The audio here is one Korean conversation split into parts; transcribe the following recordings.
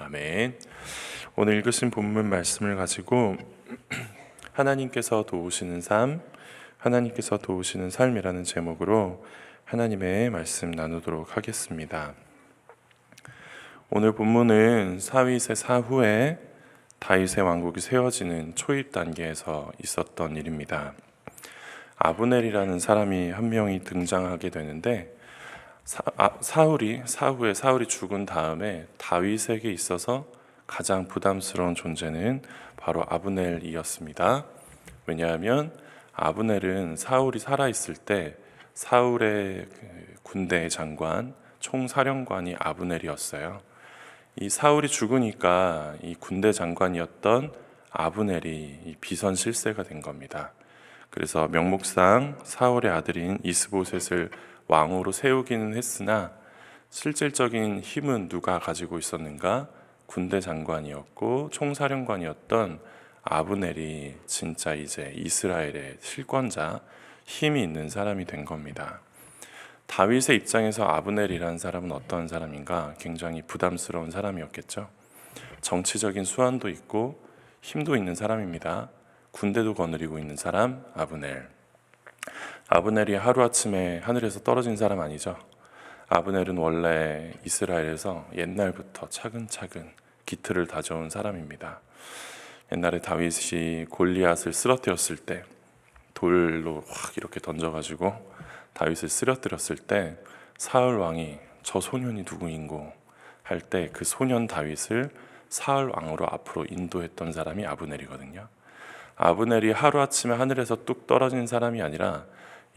아멘. 오늘 읽으신 본문 말씀을 가지고 하나님께서 도우시는 삶, 하나님께서 도우시는 삶이라는 제목으로 하나님의 말씀 나누도록 하겠습니다. 오늘 본문은 사윗의 사후에 다윗의 왕국이 세워지는 초입 단계에서 있었던 일입니다. 아브넬이라는 사람이 한 명이 등장하게 되는데 사, 아, 사울이 사후에 사울이 죽은 다음에 다윗에게 있어서 가장 부담스러운 존재는 바로 아브넬이었습니다. 왜냐하면 아브넬은 사울이 살아 있을 때 사울의 그 군대 장관 총사령관이 아브넬이었어요. 이 사울이 죽으니까 이 군대 장관이었던 아브넬이 이 비선 실세가 된 겁니다. 그래서 명목상 사울의 아들인 이스보셋을 왕으로 세우기는 했으나 실질적인 힘은 누가 가지고 있었는가? 군대 장관이었고 총사령관이었던 아브넬이 진짜 이제 이스라엘의 실권자, 힘이 있는 사람이 된 겁니다. 다윗의 입장에서 아브넬이라는 사람은 어떤 사람인가? 굉장히 부담스러운 사람이었겠죠. 정치적인 수완도 있고 힘도 있는 사람입니다. 군대도 거느리고 있는 사람 아브넬. 아브넬이 하루아침에 하늘에서 떨어진 사람 아니죠. 아브넬은 원래 이스라엘에서 옛날부터 차근차근 기틀을 다져온 사람입니다. 옛날에 다윗이 골리앗을 쓰러뜨렸을 때 돌로 확 이렇게 던져가지고 다윗을 쓰러뜨렸을 때 사울 왕이 저 소년이 누구인고 할 때 그 소년 다윗을 사울 왕으로 앞으로 인도했던 사람이 아브넬이거든요. 아브넬이 하루아침에 하늘에서 뚝 떨어진 사람이 아니라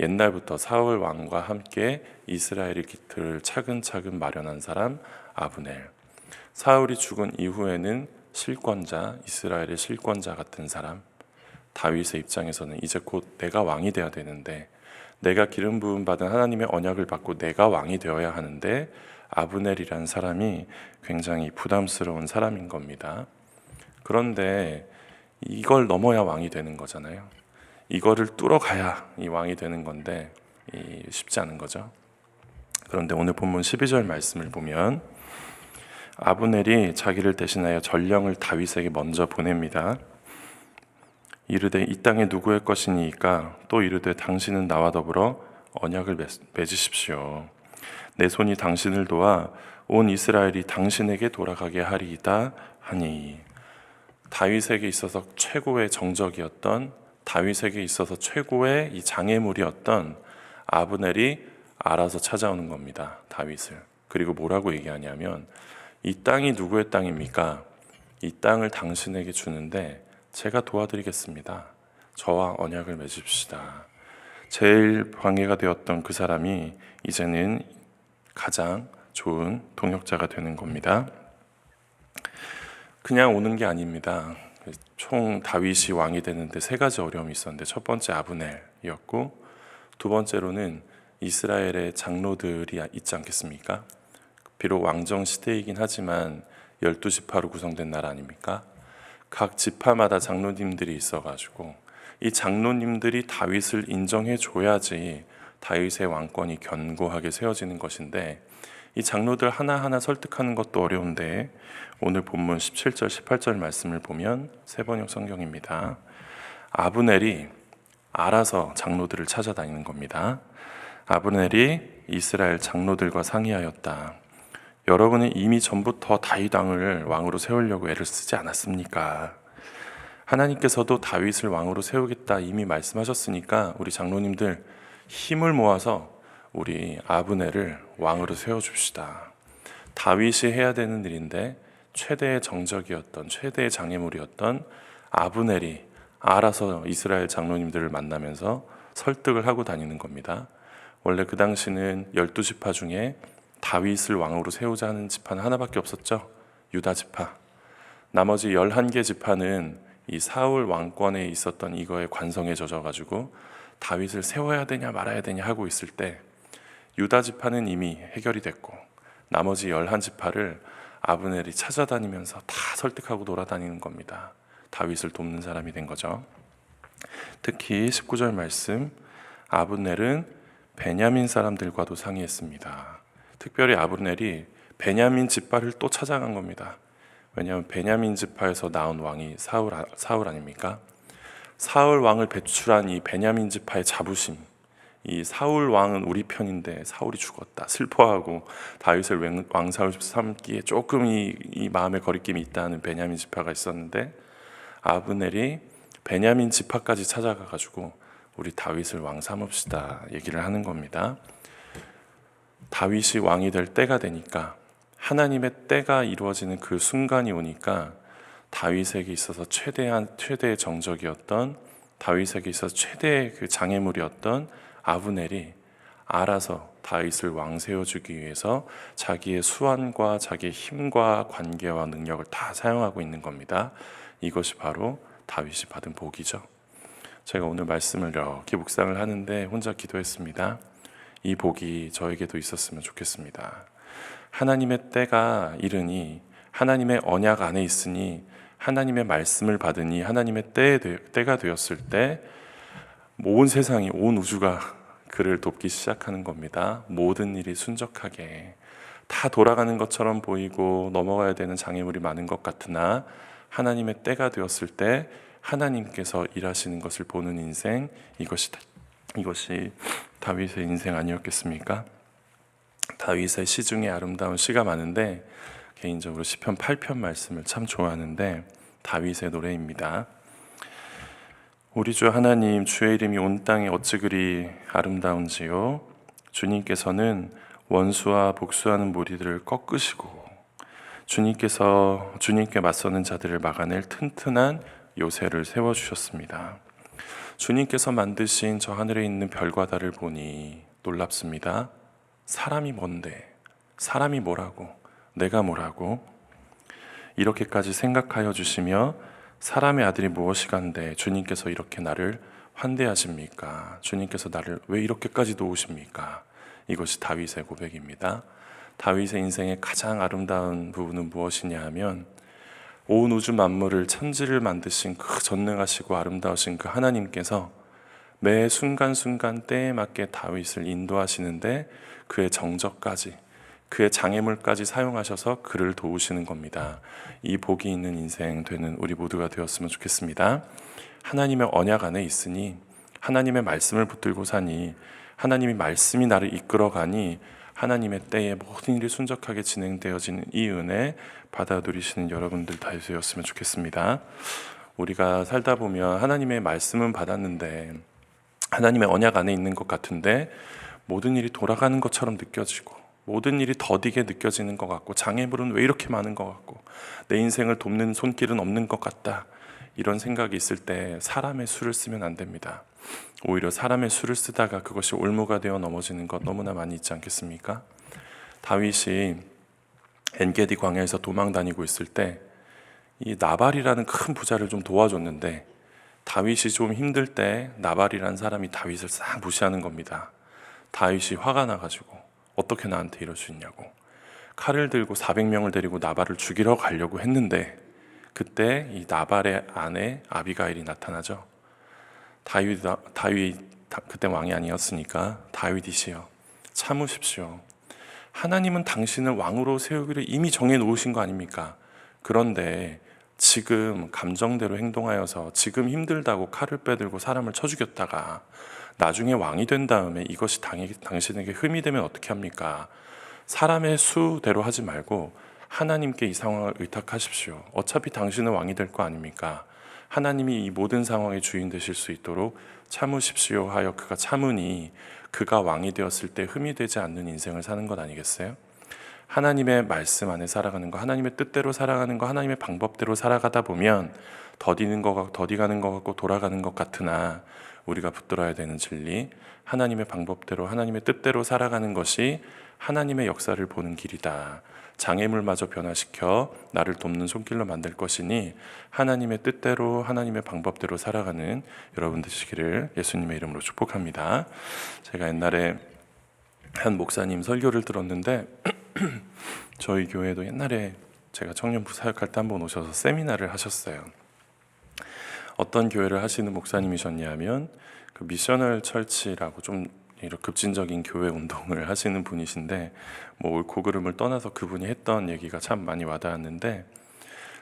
옛날부터 사울 왕과 함께 이스라엘의 기틀을 차근차근 마련한 사람 아브넬. 사울이 죽은 이후에는 실권자, 이스라엘의 실권자 같은 사람. 다윗의 입장에서는 이제 곧 내가 왕이 되어야 되는데 내가 기름 부음 받은 하나님의 언약을 받고 내가 왕이 되어야 하는데 아브넬이라는 사람이 굉장히 부담스러운 사람인 겁니다. 그런데 이걸 넘어야 왕이 되는 거잖아요. 이거를 뚫어가야 이 왕이 되는 건데 쉽지 않은 거죠. 그런데 오늘 본문 12절 말씀을 보면 아브넬이 자기를 대신하여 전령을 다윗에게 먼저 보냅니다. 이르되 이 땅에 누구의 것이니까 또 이르되 당신은 나와 더불어 언약을 맺으십시오. 내 손이 당신을 도와 온 이스라엘이 당신에게 돌아가게 하리이다 하니 다윗에게 있어서 최고의 정적이었던 다윗에게 있어서 최고의 이 장애물이었던 아브넬이 알아서 찾아오는 겁니다. 다윗을. 그리고 뭐라고 얘기하냐면 이 땅이 누구의 땅입니까? 이 땅을 당신에게 주는데 제가 도와드리겠습니다. 저와 언약을 맺읍시다. 제일 방해가 되었던 그 사람이 이제는 가장 좋은 동역자가 되는 겁니다. 그냥 오는 게 아닙니다. 총 다윗이 왕이 되는데 세 가지 어려움이 있었는데 첫 번째 아브넬이었고 두 번째로는 이스라엘의 장로들이 있지 않겠습니까? 비록 왕정 시대이긴 하지만 열두 지파로 구성된 나라 아닙니까? 각 지파마다 장로님들이 있어가지고 이 장로님들이 다윗을 인정해 줘야지 다윗의 왕권이 견고하게 세워지는 것인데 이 장로들 하나하나 설득하는 것도 어려운데 오늘 본문 17절 18절 말씀을 보면 세 번역 성경입니다. 아브넬이 알아서 장로들을 찾아다니는 겁니다. 아브넬이 이스라엘 장로들과 상의하였다. 여러분은 이미 전부터 다윗 왕을 왕으로 세우려고 애를 쓰지 않았습니까? 하나님께서도 다윗을 왕으로 세우겠다 이미 말씀하셨으니까 우리 장로님들 힘을 모아서 우리 아브넬을 왕으로 세워줍시다. 다윗이 해야 되는 일인데 최대의 정적이었던 최대의 장애물이었던 아브넬이 알아서 이스라엘 장로님들을 만나면서 설득을 하고 다니는 겁니다. 원래 그 당시는 열두 지파 중에 다윗을 왕으로 세우자 하는 지파는 하나밖에 없었죠. 유다 지파. 나머지 11개 지파는 이 사울 왕권에 있었던 이거에 관성에 젖어 가지고 다윗을 세워야 되냐 말아야 되냐 하고 있을 때 유다 지파는 이미 해결이 됐고 나머지 11지파를 아브넬이 찾아다니면서 다 설득하고 돌아다니는 겁니다. 다윗을 돕는 사람이 된 거죠. 특히 19절 말씀 아브넬은 베냐민 사람들과도 상의했습니다. 특별히 아브넬이 베냐민 지파를 또 찾아간 겁니다. 왜냐하면 베냐민 지파에서 나온 왕이 사울 아- 사울 아닙니까? 사울 왕을 배출한 이 베냐민 지파의 자부심. 이 사울 왕은 우리 편인데 사울이 죽었다 슬퍼하고 다윗을 왕- 왕사울 삼기에 조금 이, 이 마음의 거리낌이 있다는 베냐민 지파가 있었는데 아브넬이 베냐민 지파까지 찾아가 가지고 우리 다윗을 왕 삼읍시다 얘기를 하는 겁니다. 다윗이 왕이 될 때가 되니까 하나님의 때가 이루어지는 그 순간이 오니까 다윗에게 있어서 최대한 최대의 정적이었던 다윗에게 있어서 최대의 그 장애물이었던 아브넬이 알아서 다윗을 왕 세워주기 위해서 자기의 수완과 자기의 힘과 관계와 능력을 다 사용하고 있는 겁니다. 이것이 바로 다윗이 받은 복이죠. 제가 오늘 말씀을 이렇게 묵상을 하는데 혼자 기도했습니다. 이 복이 저에게도 있었으면 좋겠습니다. 하나님의 때가 이르니 하나님의 언약 안에 있으니 하나님의 말씀을 받으니 하나님의 때가 되었을 때 온 세상이 온 우주가 그를 돕기 시작하는 겁니다. 모든 일이 순적하게 다 돌아가는 것처럼 보이고 넘어가야 되는 장애물이 많은 것 같으나 하나님의 때가 되었을 때 하나님께서 일하시는 것을 보는 인생 이것이 이것이 다윗의 인생 아니었겠습니까? 다윗의 시 중에 아름다운 시가 많은데 개인적으로 시편 8편 말씀을 참 좋아하는데 다윗의 노래입니다. 우리 주 하나님 주의 이름이 온 땅에 어찌 그리 아름다운지요 주님께서는 원수와 복수하는 무리들을 꺾으시고 주님께서 주님께 맞서는 자들을 막아낼 튼튼한 요새를 세워 주셨습니다. 주님께서 만드신 저 하늘에 있는 별과 달을 보니 놀랍습니다. 사람이 뭔데? 사람이 뭐라고? 내가 뭐라고? 이렇게까지 생각하여 주시며 사람의 아들이 무엇이간데 주님께서 이렇게 나를 환대하십니까? 주님께서 나를 왜 이렇게까지 도우십니까? 이것이 다윗의 고백입니다. 다윗의 인생의 가장 아름다운 부분은 무엇이냐 하면 온 우주 만물을 천지를 만드신 그 전능하시고 아름다우신 그 하나님께서 매 순간순간 때에 맞게 다윗을 인도하시는데 그의 정적까지 그의 장애물까지 사용하셔서 그를 도우시는 겁니다. 이 복이 있는 인생 되는 우리 모두가 되었으면 좋겠습니다. 하나님의 언약 안에 있으니 하나님의 말씀을 붙들고 사니 하나님이 말씀이 나를 이끌어 가니 하나님의 때에 모든 일이 순적하게 진행되어지는 이 은혜 받아 누리시는 여러분들 다 되었으면 좋겠습니다. 우리가 살다 보면 하나님의 말씀은 받았는데 하나님의 언약 안에 있는 것 같은데 모든 일이 돌아가는 것처럼 느껴지고 모든 일이 더디게 느껴지는 것 같고 장애물은 왜 이렇게 많은 것 같고 내 인생을 돕는 손길은 없는 것 같다 이런 생각이 있을 때 사람의 수를 쓰면 안 됩니다. 오히려 사람의 수를 쓰다가 그것이 올무가 되어 넘어지는 것 너무나 많이 있지 않겠습니까? 다윗이 엔게디 광야에서 도망 다니고 있을 때 이 나발이라는 큰 부자를 좀 도와줬는데 다윗이 좀 힘들 때 나발이라는 사람이 다윗을 싹 무시하는 겁니다. 다윗이 화가 나가지고 어떻게 나한테 이럴 수 있냐고 칼을 들고 400명을 데리고 나발을 죽이러 가려고 했는데 그때 이 나발의 아내 아비가일이 나타나죠. 다윗 다윗 다- 그때 왕이 아니었으니까 다윗이시여 참으십시오. 하나님은 당신을 왕으로 세우기를 이미 정해 놓으신 거 아닙니까? 그런데 지금 감정대로 행동하여서 지금 힘들다고 칼을 빼들고 사람을 쳐 죽였다가 나중에 왕이 된 다음에 이것이 당, 당신에게 흠이 되면 어떻게 합니까? 사람의 수대로 하지 말고 하나님께 이 상황을 의탁하십시오. 어차피 당신은 왕이 될 거 아닙니까? 하나님이 이 모든 상황의 주인 되실 수 있도록 참으십시오 하여 그가 참으니 그가 왕이 되었을 때 흠이 되지 않는 인생을 사는 것 아니겠어요? 하나님의 말씀 안에 살아가는 거, 하나님의 뜻대로 살아가는 거, 하나님의 방법대로 살아가다 보면 더디는 거 더디가는 것 같고 돌아가는 것 같으나 우리가 붙들어야 되는 진리, 하나님의 방법대로 하나님의 뜻대로 살아가는 것이 하나님의 역사를 보는 길이다. 장애물마저 변화시켜 나를 돕는 손길로 만들 것이니 하나님의 뜻대로 하나님의 방법대로 살아가는 여러분 되시기를 예수님의 이름으로 축복합니다. 제가 옛날에 한 목사님 설교를 들었는데 저희 교회도 옛날에 제가 청년부 사역할 때 한 번 오셔서 세미나를 하셨어요. 어떤 교회를 하시는 목사님이셨냐면 그 미셔널 철치라고 좀 이런 급진적인 교회 운동을 하시는 분이신데 뭐 옳고 그름을 떠나서 그분이 했던 얘기가 참 많이 와닿았는데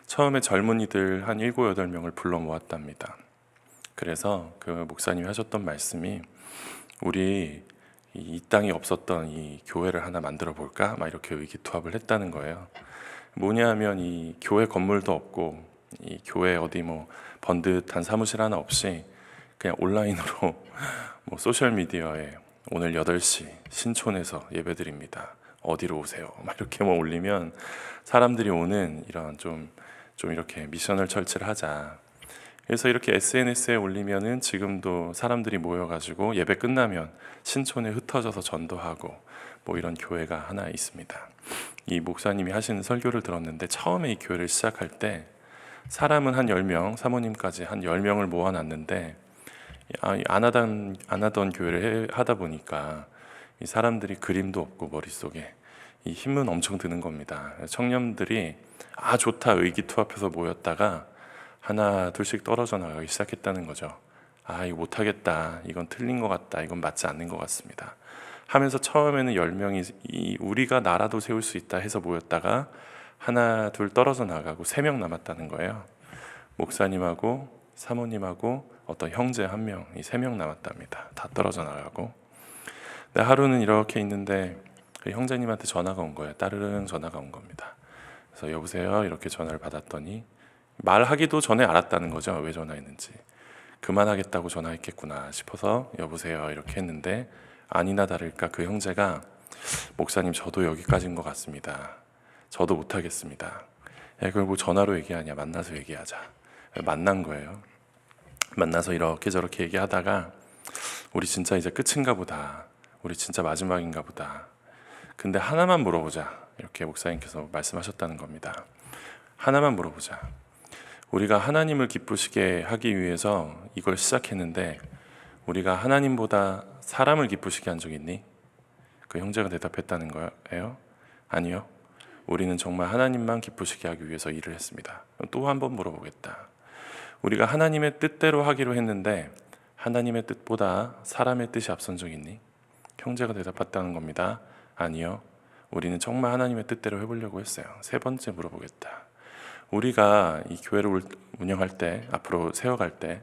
처음에 젊은이들 한 일곱 여덟 명을 불러 모았답니다. 그래서 그 목사님이 하셨던 말씀이 우리 이, 이 땅에 없었던 이 교회를 하나 만들어 볼까? 막 이렇게 의기투합을 했다는 거예요. 뭐냐 하면 이 교회 건물도 없고 이 교회 어디 뭐 번듯한 사무실 하나 없이 그냥 온라인으로 뭐 소셜 미디어에 오늘 8시 신촌에서 예배드립니다. 어디로 오세요? 막 이렇게 뭐 올리면 사람들이 오는 이런 좀, 좀 이렇게 미션을 철치를 하자. 그래서 이렇게 SNS에 올리면은 지금도 사람들이 모여가지고 예배 끝나면 신촌에 흩어져서 전도하고 뭐 이런 교회가 하나 있습니다. 이 목사님이 하시는 설교를 들었는데 처음에 이 교회를 시작할 때 사람은 한 10명, 사모님까지 한 10명을 모아놨는데 아, 이안 하던 안 하던 교회를 해- 하다 보니까 이 사람들이 그림도 없고 머릿속에 이 힘은 엄청 드는 겁니다. 청년들이 아 좋다 의기투합해서 모였다가 하나 둘씩 떨어져 나가기 시작했다는 거죠. 아 이거 못하겠다. 이건 틀린 것 같다. 이건 맞지 않는 것 같습니다. 하면서 처음에는 열 명이 이 우리가 나라도 세울 수 있다 해서 모였다가 하나 둘 떨어져 나가고 세 명 남았다는 거예요. 목사님하고 사모님하고 어떤 형제 한 명, 이 세 명 남았답니다. 다 떨어져 나가고. 근데 하루는 이렇게 있는데 그 형제님한테 전화가 온 거예요. 따르릉 전화가 온 겁니다. 그래서 여보세요 이렇게 전화를 받았더니 말하기도 전에 알았다는 거죠. 왜 전화했는지. 그만하겠다고 전화했겠구나 싶어서 여보세요 이렇게 했는데 아니나 다를까 그 형제가 목사님 저도 여기까지인 것 같습니다. 저도 못하겠습니다. 야, 그걸 뭐 전화로 얘기하냐 만나서 얘기하자. 만난 거예요. 만나서 이렇게 저렇게 얘기하다가 우리 진짜 이제 끝인가 보다. 우리 진짜 마지막인가 보다. 근데 하나만 물어보자. 이렇게 목사님께서 말씀하셨다는 겁니다. 하나만 물어보자. 우리가 하나님을 기쁘시게 하기 위해서 이걸 시작했는데 우리가 하나님보다 사람을 기쁘시게 한 적 있니? 그 형제가 대답했다는 거예요. 아니요. 우리는 정말 하나님만 기쁘시게 하기 위해서 일을 했습니다. 또 한 번 물어보겠다. 우리가 하나님의 뜻대로 하기로 했는데 하나님의 뜻보다 사람의 뜻이 앞선 적 있니? 형제가 대답했다는 겁니다. 아니요. 우리는 정말 하나님의 뜻대로 해보려고 했어요. 세 번째 물어보겠다. 우리가 이 교회를 울- 운영할 때 앞으로 세워갈 때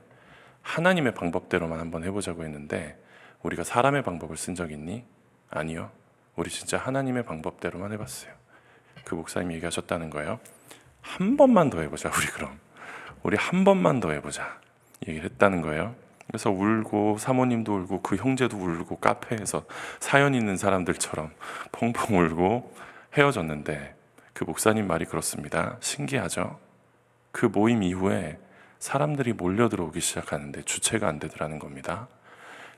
하나님의 방법대로만 한번 해보자고 했는데 우리가 사람의 방법을 쓴 적 있니? 아니요. 우리 진짜 하나님의 방법대로만 해봤어요. 그 목사님이 얘기하셨다는 거예요. 한 번만 더 해보자 우리 그럼. 우리 한 번만 더 해보자. 얘기를 했다는 거예요. 그래서 울고 사모님도 울고 그 형제도 울고 카페에서 사연 있는 사람들처럼 펑펑 울고 헤어졌는데 그 목사님 말이 그렇습니다. 신기하죠? 그 모임 이후에 사람들이 몰려 들어오기 시작하는데 주체가 안 되더라는 겁니다.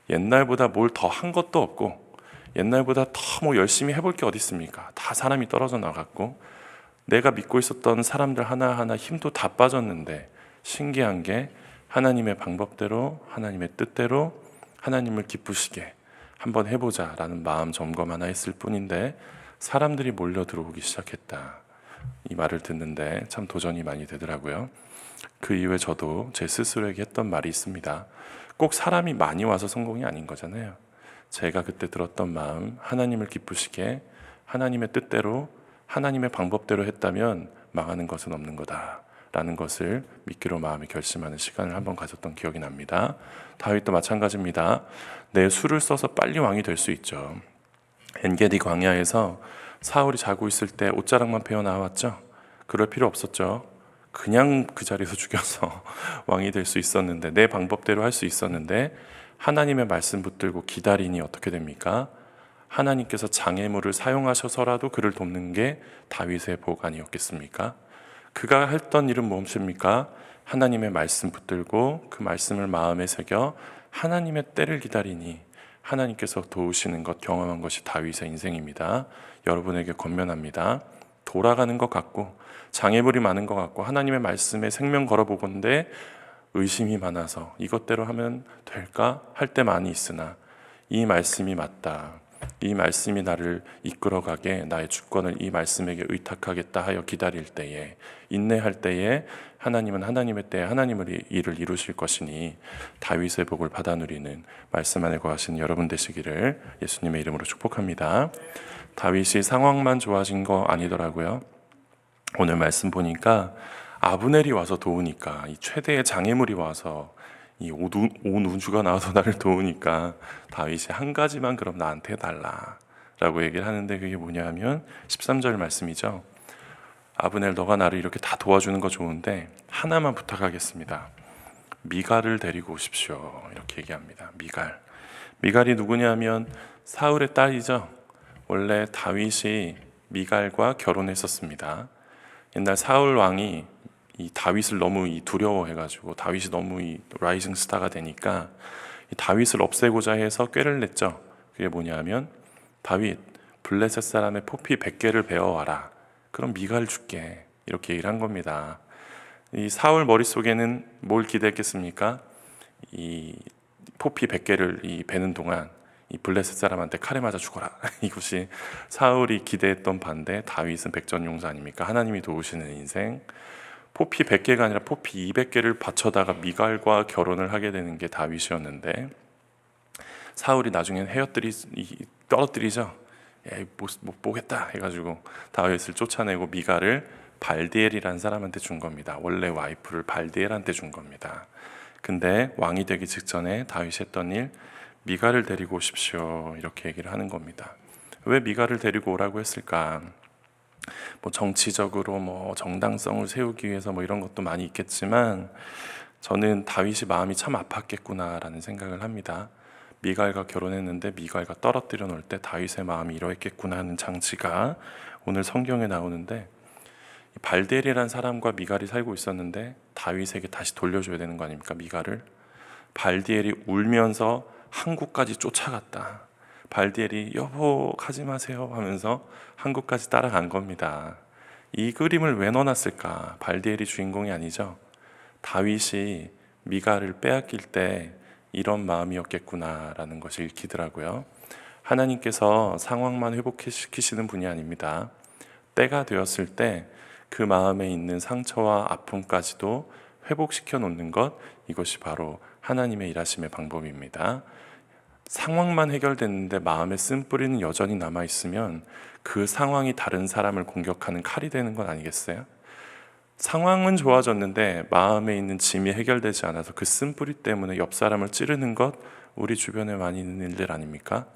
옛날보다 뭘 더 한 것도 없고 옛날보다 더 뭐 열심히 해볼 게 어디 있습니까? 다 사람이 떨어져 나갔고 내가 믿고 있었던 사람들 하나하나 힘도 다 빠졌는데 신기한 게 하나님의 방법대로 하나님의 뜻대로 하나님을 기쁘시게 한번 해보자 라는 마음 점검 하나 했을 뿐인데 사람들이 몰려 들어오기 시작했다. 이 말을 듣는데 참 도전이 많이 되더라고요. 그 이후에 저도 제 스스로에게 했던 말이 있습니다. 꼭 사람이 많이 와서 성공이 아닌 거잖아요. 제가 그때 들었던 마음, 하나님을 기쁘시게 하나님의 뜻대로 하나님의 방법대로 했다면 망하는 것은 없는 거다 라는 것을 믿기로 마음에 결심하는 시간을 한번 가졌던 기억이 납니다. 다윗도 마찬가지입니다. 내 수를 써서 빨리 왕이 될 수 있죠. 엔게디 광야에서 사울이 자고 있을 때 옷자락만 베어 나왔죠. 그럴 필요 없었죠. 그냥 그 자리에서 죽여서 왕이 될 수 있었는데 내 방법대로 할 수 있었는데 하나님의 말씀 붙들고 기다리니 어떻게 됩니까? 하나님께서 장애물을 사용하셔서라도 그를 돕는 게 다윗의 복 아니었겠습니까? 그가 했던 일은 무엇입니까? 하나님의 말씀 붙들고 그 말씀을 마음에 새겨 하나님의 때를 기다리니 하나님께서 도우시는 것 경험한 것이 다윗의 인생입니다. 여러분에게 권면합니다. 돌아가는 것 같고 장애물이 많은 것 같고 하나님의 말씀에 생명 걸어보건데 의심이 많아서 이것대로 하면 될까 할 때 많이 있으나 이 말씀이 맞다. 이 말씀이 나를 이끌어가게 나의 주권을 이 말씀에게 의탁하겠다 하여 기다릴 때에 인내할 때에 하나님은 하나님의 때에 하나님의 일을 이루실 것이니 다윗의 복을 받아 누리는 말씀 안에 거하신 여러분 되시기를 예수님의 이름으로 축복합니다. 다윗이 상황만 좋아진 거 아니더라고요. 오늘 말씀 보니까 아브넬이 와서 도우니까 이 최대의 장애물이 와서 이온온 우주가 나와서 나를 도우니까 다윗이 한 가지만 그럼 나한테 달라라고 얘기를 하는데 그게 뭐냐면 13절 말씀이죠. 아브넬 너가 나를 이렇게 다 도와주는 거 좋은데 하나만 부탁하겠습니다. 미갈을 데리고 오십시오. 이렇게 얘기합니다. 미갈. 미갈이 누구냐면 사울의 딸이죠. 원래 다윗이 미갈과 결혼했었습니다. 옛날 사울 왕이 이 다윗을 너무 이 두려워해가지고 다윗이 너무 이 라이징 스타가 되니까 이 다윗을 없애고자 해서 꾀를 냈죠. 그게 뭐냐면 다윗 블레셋 사람의 포피 100개를 배워와라. 그럼 미갈 줄게. 이렇게 얘기를 한 겁니다. 이 사울 머릿속에는 뭘 기대했겠습니까? 이 포피 100개를 이 베는 동안 이 블레셋 사람한테 칼에 맞아 죽어라. 이것이 사울이 기대했던 반대 다윗은 백전용사 아닙니까? 하나님이 도우시는 인생. 포피 100개가 아니라 포피 200개를 바쳐다가 미갈과 결혼을 하게 되는 게 다윗이었는데 사울이 나중엔 헤어뜨리 이- 떨어뜨리죠. 에이, 못, 못 보겠다 해가지고 다윗을 쫓아내고 미갈을 발디엘이라는 사람한테 준 겁니다. 원래 와이프를 발디엘한테 준 겁니다. 근데 왕이 되기 직전에 다윗이 했던 일 미갈을 데리고 오십시오 이렇게 얘기를 하는 겁니다. 왜 미갈을 데리고 오라고 했을까? 뭐 정치적으로 뭐 정당성을 세우기 위해서 뭐 이런 것도 많이 있겠지만 저는 다윗이 마음이 참 아팠겠구나라는 생각을 합니다. 미갈과 결혼했는데 미갈과 떨어뜨려 놓을 때 다윗의 마음이 이러했겠구나 하는 장치가 오늘 성경에 나오는데 발델이라는 사람과 미갈이 살고 있었는데 다윗에게 다시 돌려줘야 되는 거 아닙니까 미갈을 발디엘이 울면서 한국까지 쫓아갔다. 발디엘이 여보 가지 마세요 하면서 한국까지 따라간 겁니다. 이 그림을 왜 넣어놨을까? 발디엘이 주인공이 아니죠. 다윗이 미갈을 빼앗길 때 이런 마음이었겠구나라는 것이 읽히더라고요. 하나님께서 상황만 회복시키시는 분이 아닙니다. 때가 되었을 때 그 마음에 있는 상처와 아픔까지도 회복시켜 놓는 것 이것이 바로 하나님의 일하심의 방법입니다. 상황만 해결됐는데 마음의 쓴뿌리는 여전히 남아 있으면 그 상황이 다른 사람을 공격하는 칼이 되는 건 아니겠어요? 상황은 좋아졌는데 마음에 있는 짐이 해결되지 않아서 그 쓴뿌리 때문에 옆 사람을 찌르는 것 우리 주변에 많이 있는 일들 아닙니까?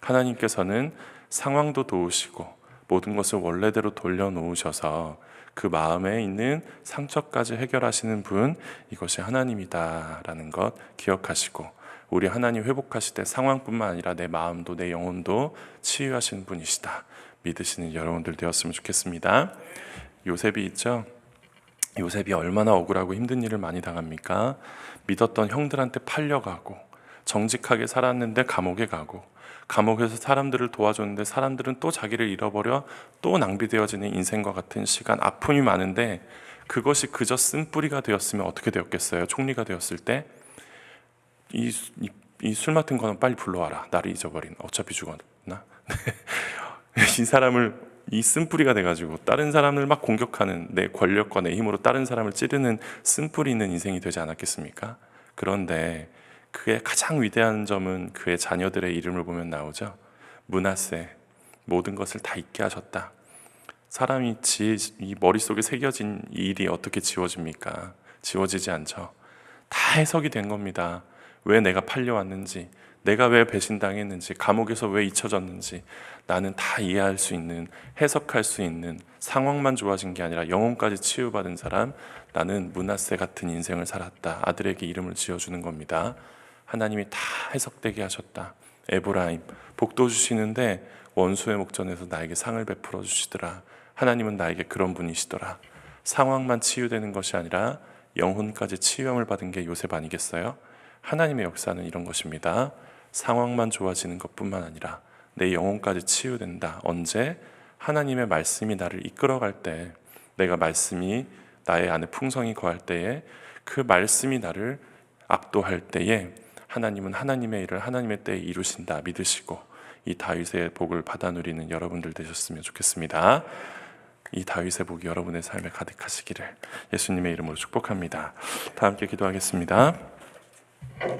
하나님께서는 상황도 도우시고 모든 것을 원래대로 돌려놓으셔서 그 마음에 있는 상처까지 해결하시는 분 이것이 하나님이다라는 것 기억하시고 우리 하나님 회복하실 때 상황뿐만 아니라 내 마음도 내 영혼도 치유하시는 분이시다 믿으시는 여러분들 되었으면 좋겠습니다. 요셉이 있죠. 요셉이 얼마나 억울하고 힘든 일을 많이 당합니까? 믿었던 형들한테 팔려가고 정직하게 살았는데 감옥에 가고 감옥에서 사람들을 도와줬는데 사람들은 또 자기를 잃어버려 또 낭비되어지는 인생과 같은 시간 아픔이 많은데 그것이 그저 쓴 뿌리가 되었으면 어떻게 되었겠어요? 총리가 되었을 때 이 이 술 맡은 거는 빨리 불러와라 나를 잊어버린 어차피 죽었나 이 사람을 이 쓴뿌리가 돼가지고 다른 사람을 막 공격하는 내 권력과 내 힘으로 다른 사람을 찌르는 쓴뿌리 있는 인생이 되지 않았겠습니까? 그런데 그의 가장 위대한 점은 그의 자녀들의 이름을 보면 나오죠. 문하세 모든 것을 다 잊게 하셨다. 사람이 지, 이 머릿속에 새겨진 이 일이 어떻게 지워집니까? 지워지지 않죠. 다 해석이 된 겁니다. 왜 내가 팔려왔는지, 내가 왜 배신당했는지, 감옥에서 왜 잊혀졌는지, 나는 다 이해할 수 있는, 해석할 수 있는 상황만 좋아진 게 아니라 영혼까지 치유받은 사람, 나는 문하세 같은 인생을 살았다. 아들에게 이름을 지어주는 겁니다. 하나님이 다 해석되게 하셨다. 에브라임, 복도 주시는데 원수의 목전에서 나에게 상을 베풀어 주시더라. 하나님은 나에게 그런 분이시더라. 상황만 치유되는 것이 아니라 영혼까지 치유함을 받은 게 요셉 아니겠어요? 하나님의 역사는 이런 것입니다. 상황만 좋아지는 것뿐만 아니라 내 영혼까지 치유된다. 언제? 하나님의 말씀이 나를 이끌어갈 때, 내가 말씀이 나의 안에 풍성이 거할 때에 그 말씀이 나를 압도할 때에 하나님은 하나님의 일을 하나님의 때에 이루신다 믿으시고 이 다윗의 복을 받아 누리는 여러분들 되셨으면 좋겠습니다. 이 다윗의 복이 여러분의 삶에 가득하시기를 예수님의 이름으로 축복합니다. 다 함께 기도하겠습니다. Thank you.